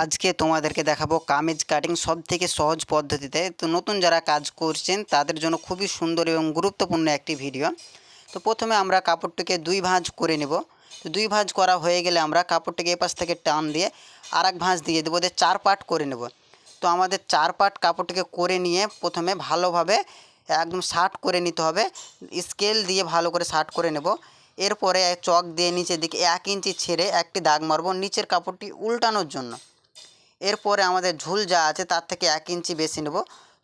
আজকে তোমাদেরকে দেখাবো কামিজ কাটিং সব থেকে সহজ পদ্ধতিতে। তো নতুন যারা কাজ করছেন, তাদের জন্য খুবই সুন্দর এবং গুরুত্বপূর্ণ একটি ভিডিও তো প্রথমে আমরা কাপড়টিকে দুই ভাঁজ করে নেব। তো দুই ভাঁজ করা হয়ে গেলে আমরা কাপড়টিকে এপাশ থেকে টান দিয়ে আর এক ভাঁজ দিয়ে দেবো দিয়ে চার পাট করে নেব। তো আমাদের চার পাট কাপড়টিকে করে নিয়ে প্রথমে ভালোভাবে একদম শার্ট করে নিতে হবে। স্কেল দিয়ে ভালো করে শার্ট করে নেব। এরপরে চক দিয়ে নিচের দিকে এক ইঞ্চি ছেড়ে একটি দাগ মারবো নিচের কাপড়টি উল্টানোর জন্য। এরপরে আমাদের ঝুল যা আছে তার থেকে এক ইঞ্চি বেশি নেব।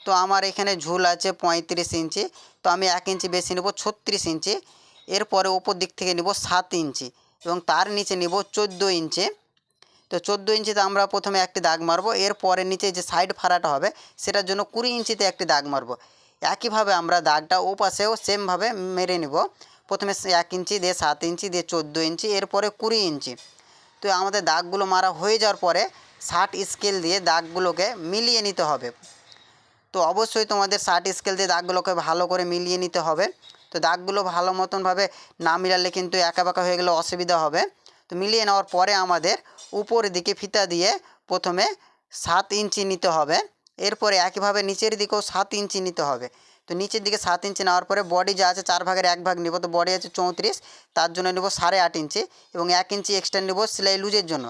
তো আমার এখানে ঝুল আছে পঁয়ত্রিশ ইঞ্চি, তো আমি এক ইঞ্চি বেশি নেব ছত্রিশ ইঞ্চি। এরপরে ওপর দিক থেকে নেব সাত ইঞ্চি এবং তার নিচে নেব চোদ্দ ইঞ্চি। তো চোদ্দ ইঞ্চিতে আমরা প্রথমে একটি দাগ মারবো, এরপরে নিচে যে সাইড ফাড়াটা হবে সেটার জন্য কুড়ি ইঞ্চিতে একটি দাগ মারবো। একইভাবে আমরা দাগটা ও পাশেও সেমভাবে মেরে নেব। প্রথমে এক ইঞ্চি, দিয়ে সাত ইঞ্চি, দিয়ে চোদ্দ ইঞ্চি, এরপরে কুড়ি ইঞ্চি। তো আমাদের দাগগুলো মারা হয়ে যাওয়ার পরে ষাট স্কেল দিয়ে দাগগুলোকে মিলিয়ে নিতে হবে। তো অবশ্যই তোমাদের ষাট স্কেল দিয়ে দাগগুলোকে ভালো করে মিলিয়ে নিতে হবে। তো দাগগুলো ভালো মতনভাবে না মিলালে কিন্তু একা বাঁকা হয়ে গেলে অসুবিধা হবে। তো মিলিয়ে নেওয়ার পরে আমাদের উপরের দিকে ফিতা দিয়ে প্রথমে সাত ইঞ্চি নিতে হবে। এরপরে একইভাবে নিচের দিকেও সাত ইঞ্চি নিতে হবে। তো নিচের দিকে সাত ইঞ্চি নেওয়ার পরে বডি যা আছে চার ভাগের এক ভাগ নেব। তো বডি আছে চৌত্রিশ, তার জন্য নেব সাড়ে আট ইঞ্চি এবং এক ইঞ্চি এক্সট্রা নেব সেলাই লুজের জন্য।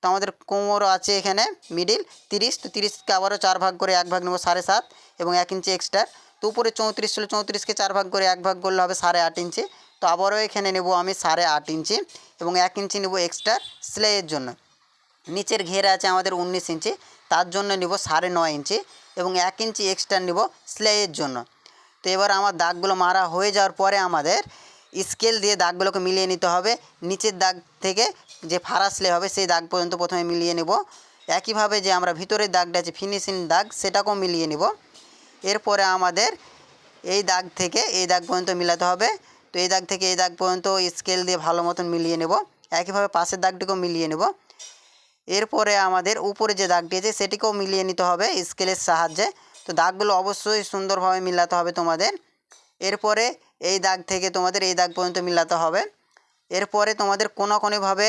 তো আমাদের কোমরও আছে এখানে মিডিল তিরিশ, তো তিরিশকে আবারও চার ভাগ করে এক ভাগ নেব সাড়ে সাত এবং এক ইঞ্চি এক্সট্রা তো উপরে চৌত্রিশ ছিল চৌত্রিশকে চার ভাগ করে এক ভাগ করলে হবে সাড়ে আট ইঞ্চি। তো আবারও এখানে নেব আমি সাড়ে আট ইঞ্চি এবং এক ইঞ্চি নেব এক্সট্রা সেলাইয়ের জন্য। নিচের ঘের আছে আমাদের উনিশ ইঞ্চি, তার জন্য নেব সাড়ে নয় ইঞ্চি এবং এক ইঞ্চি এক্সট্রা নেব সেলাইয়ের জন্য। তো এবার আমার দাগগুলো মারা হয়ে যাওয়ার পরে আমাদের স্কেল দিয়ে দাগগুলোকে মিলিয়ে নিতে হবে। নিচের দাগ থেকে যে ফাড়া সেলাই হবে, সেই দাগ পর্যন্ত প্রথমে মিলিয়ে নেব। একইভাবে যে আমরা ভিতরের দাগটা আছে ফিনিশিং দাগ, সেটাকেও মিলিয়ে নেব। এরপরে আমাদের এই দাগ থেকে এই দাগ পর্যন্ত মিলাতে হবে। তো এই দাগ থেকে এই দাগ পর্যন্ত স্কেল দিয়ে ভালো মতন মিলিয়ে নেব। একইভাবে পাশের দাগটিকেও মিলিয়ে নেব। এরপরে আমাদের উপরে যে দাগটি আছে, সেটিকেও মিলিয়ে নিতে হবে স্কেলের সাহায্যে। তো দাগগুলো অবশ্যই সুন্দরভাবে মিলাতে হবে তোমাদের। এরপরে এই দাগ থেকে তোমাদের এই দাগ পর্যন্ত মিলাতে হবে। এরপরে তোমাদের কোনো কোনোভাবে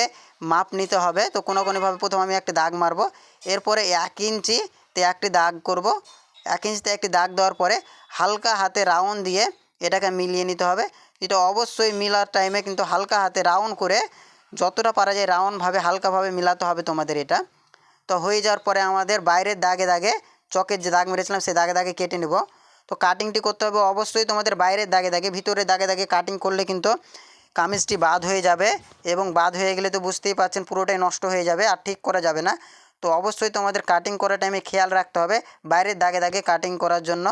মাপ নিতে হবে। তো কোনো কোনোভাবে প্রথম আমি একটা দাগ মারবো। এরপরে এক ইঞ্চিতে একটি দাগ করব। এক ইঞ্চিতে একটি দাগ দেওয়ার পরে হালকা হাতে রাউন্ড দিয়ে এটাকে মিলিয়ে নিতে হবে। এটা অবশ্যই মিলার টাইমে কিন্তু হালকা হাতে রাউন্ড করে যতটা পারা যায় রাউন্ডভাবে হালকাভাবে মিলাতে হবে তোমাদের এটা। তো হয়ে যাওয়ার পরে আমাদের বাইরের দাগে দাগে চকের যে দাগ মেরেছিলাম সেই দাগে দাগে কেটে নেব। তো কাটিংটি করতে হবে। অবশ্যই তোমাদের বাইরের দাগে দাগে, ভিতরের দাগে দাগে কাটিং করলে কিন্তু কামিজটি বাদ হয়ে যাবে এবং বাদ হয়ে গেলে তো বুঝতেই পারছেন পুরোটাই নষ্ট হয়ে যাবে আর ঠিক করা যাবে না। তো অবশ্যই তোমাদের কাটিং করার টাইমে খেয়াল রাখতে হবে। বাইরের দাগে দাগে কাটিং করার জন্য।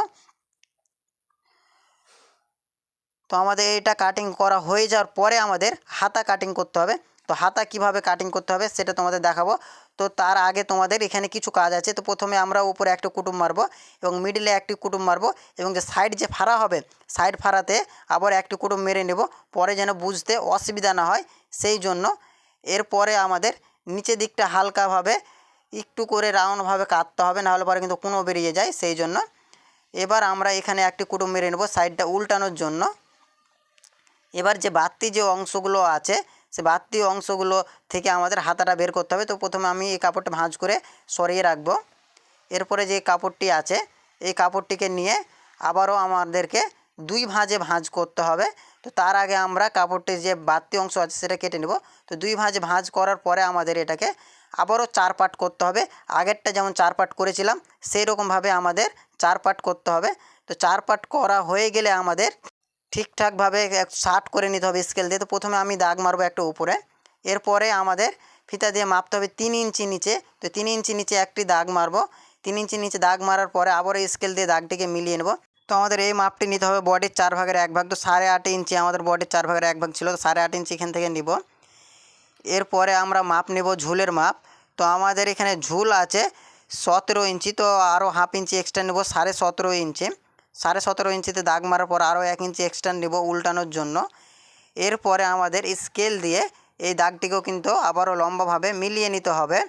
তো আমাদের এটা কাটিং করা হয়ে যাওয়ার পরে আমাদের হাতা কাটিং করতে হবে। তো হাতা কীভাবে কাটিং করতে হবে সেটা তোমাদের দেখাবো। তো তার আগে তোমাদের এখানে কিছু কাজ আছে। তো প্রথমে আমরা উপরে একটি কুটুম মারবো এবং মিডিলে একটি কুটুম মারবো এবং যে সাইড যে ফাড়া হবে সাইড ফাড়াতে আবার একটি কুটুম মেরে নেব। পরে যেন বুঝতে অসুবিধা না হয়, সেই জন্য এরপরে আমাদের নিচের দিকটা হালকাভাবে একটু করে রাউন্ডভাবে কাটতে হবে, নাহলে পরে কিন্তু কোনো বেরিয়ে যায়, সেই জন্য। এবার আমরা এখানে একটি কুটুম মেরে নেব সাইডটা উল্টানোর জন্য। এবার যে বাড়তি যে অংশগুলো আছে সে বাড়তি অংশগুলো থেকে আমাদের হাতাটা বের করতে হবে। তো প্রথমে আমি এই কাপড়টা ভাঁজ করে সরিয়ে রাখব। এরপরে যে কাপড়টি আছে, এই কাপড়টিকে নিয়ে আবারও আমাদেরকে দুই ভাঁজে ভাঁজ করতে হবে। তো তার আগে আমরা কাপড়টির যে বাড়তি অংশ আছে সেটা কেটে নেব। তো দুই ভাঁজে ভাঁজ করার পরে আমাদের এটাকে আবারও চার পাট করতে হবে। আগেরটা যেমন চার পাট করেছিলাম সেই রকমভাবে আমাদের চার পাট করতে হবে। তো চার পাট করা হয়ে গেলে আমাদের ঠিকঠাকভাবে শার্ট করে নিতে হবে স্কেল দিয়ে। তো প্রথমে আমি দাগ মারবো একটা উপরে। এরপরে আমাদের ফিতা দিয়ে মাপতে হবে তিন ইঞ্চি নিচে। তো তিন ইঞ্চি নিচে একটি দাগ মারবো। তিন ইঞ্চি নিচে দাগ মারার পরে আবার স্কেল দিয়ে দাগটিকে মিলিয়ে নেব। তো আমাদের এই মাপটি নিতে হবে বডির চার ভাগের এক ভাগ। তো সাড়ে আট ইঞ্চি আমাদের বডির চার ভাগের এক ভাগ ছিল। তো সাড়ে আট ইঞ্চি এখান থেকে নিব। এরপরে আমরা মাপ নেব ঝুলের মাপ। তো আমাদের এখানে ঝুল আছে সতেরো ইঞ্চি। তো আরও হাফ ইঞ্চি এক্সট্রা নেব, সাড়ে সতেরো ইঞ্চি। সাড়ে সতেরো ইঞ্চিতে দাগ মারার পর আরও এক ইঞ্চি এক্সট্রা নেব উল্টানোর জন্য। এরপরে আমাদের স্কেল দিয়ে এই দাগটিকেও কিন্তু আবারও লম্বাভাবে মিলিয়ে নিতে হবে।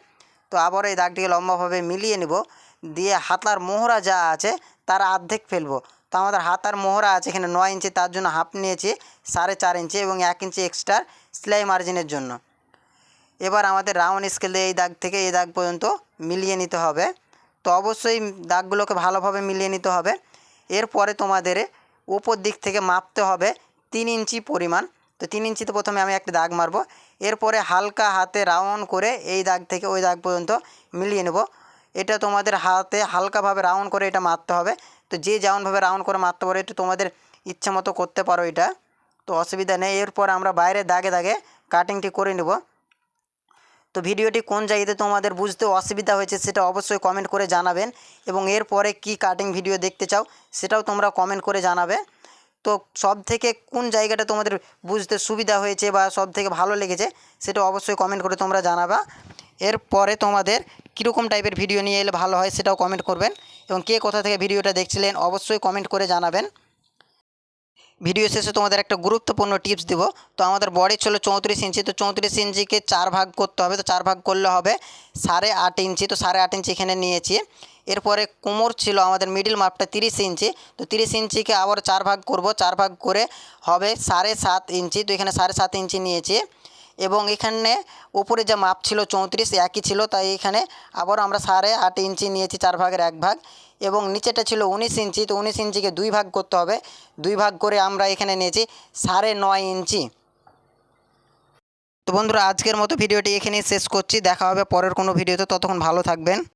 তো আবারও এই দাগটিকে লম্বাভাবে মিলিয়ে নেব। দিয়ে হাতার মোহরা যা আছে তার অর্ধেক ফেলব। তো আমাদের হাতার মোহরা আছে এখানে নয় ইঞ্চি, তার জন্য হাফ নিয়েছি, সাড়ে চার ইঞ্চি এবং এক ইঞ্চি এক্সট্রা সেলাই মার্জিনের জন্য। এবার আমাদের রাউন্ড স্কেল দিয়ে এই দাগ থেকে এই দাগ পর্যন্ত মিলিয়ে নিতে হবে। তো অবশ্যই দাগগুলোকে ভালোভাবে মিলিয়ে নিতে হবে। এরপরে তোমাদের উপর দিক থেকে মাপতে হবে তিন ইঞ্চি পরিমাণ। তো তিন ইঞ্চিতে প্রথমে আমি একটা দাগ মারবো। এরপরে হালকা হাতে রাউন্ড করে এই দাগ থেকে ওই দাগ পর্যন্ত মিলিয়ে নেব। এটা তোমাদের হাতে হালকাভাবে রাউন্ড করে এটা মারতে হবে। তো যে যেমনভাবে রাউন্ড করে মারতে পারো, একটু তোমাদের ইচ্ছে মতো করতে পারো এটা। তো অসুবিধা নেই। এরপর আমরা বাইরে দাগে দাগে কাটিংটি করে নেব। তো ভিডিওটি কোন জায়গাতে তোমাদের বুঝতে অসুবিধা হয়েছে সেটা অবশ্যই কমেন্ট করে জানাবেন এবং এরপরে কি কাটিং ভিডিও দেখতে চাও সেটাও তোমরা কমেন্ট করে জানাবে। তো সব থেকে কোন জায়গাটা তোমাদের বুঝতে সুবিধা হয়েছে বা সব থেকে ভালো লেগেছে সেটা অবশ্যই কমেন্ট করে তোমরা জানাবা। এরপরে তোমাদের কীরকম টাইপের ভিডিও নিয়ে এলে ভালো হয় সেটাও কমেন্ট করবেন এবং কে কোথা থেকে ভিডিওটা দেখছিলেন অবশ্যই কমেন্ট করে জানাবেন। ভিডিও শেষে তোমাদের একটা গুরুত্বপূর্ণ টিপস দিব। তো আমাদের বডি ছিল চৌত্রিশ ইঞ্চি, তো চৌত্রিশ ইঞ্চিকে চার ভাগ করতে হবে, তো চার ভাগ করলে হবে সাড়ে আট ইঞ্চি, তো সাড়ে আট ইঞ্চি এখানে নিয়েছি। এরপরে কোমর ছিল আমাদের মিডিল মাপটা তিরিশ ইঞ্চি, তো তিরিশ ইঞ্চিকে আবার চার ভাগ করব, চার ভাগ করে হবে সাড়ে সাত ইঞ্চি, তো এখানে সাড়ে সাত ইঞ্চি নিয়েছি। এবং এখানে উপরে যে মাপ ছিল চৌত্রিশ, একই ছিল, তাই এখানে আবার আমরা সাড়ে আট ইঞ্চি নিয়েছি, চার ভাগের এক ভাগ। এবং নিচেটা ছিল উনিশ ইঞ্চি। তো উনিশ ইঞ্চিকে দুই ভাগ করতে হবে। দুই ভাগ করে আমরা এখানে নিয়েছি সাড়ে নয় ইঞ্চি। তো বন্ধুরা, আজকের মতো ভিডিওটি এখানেই শেষ করছি। দেখা হবে পরের কোনো ভিডিওতে। ততক্ষণ ভালো থাকবেন।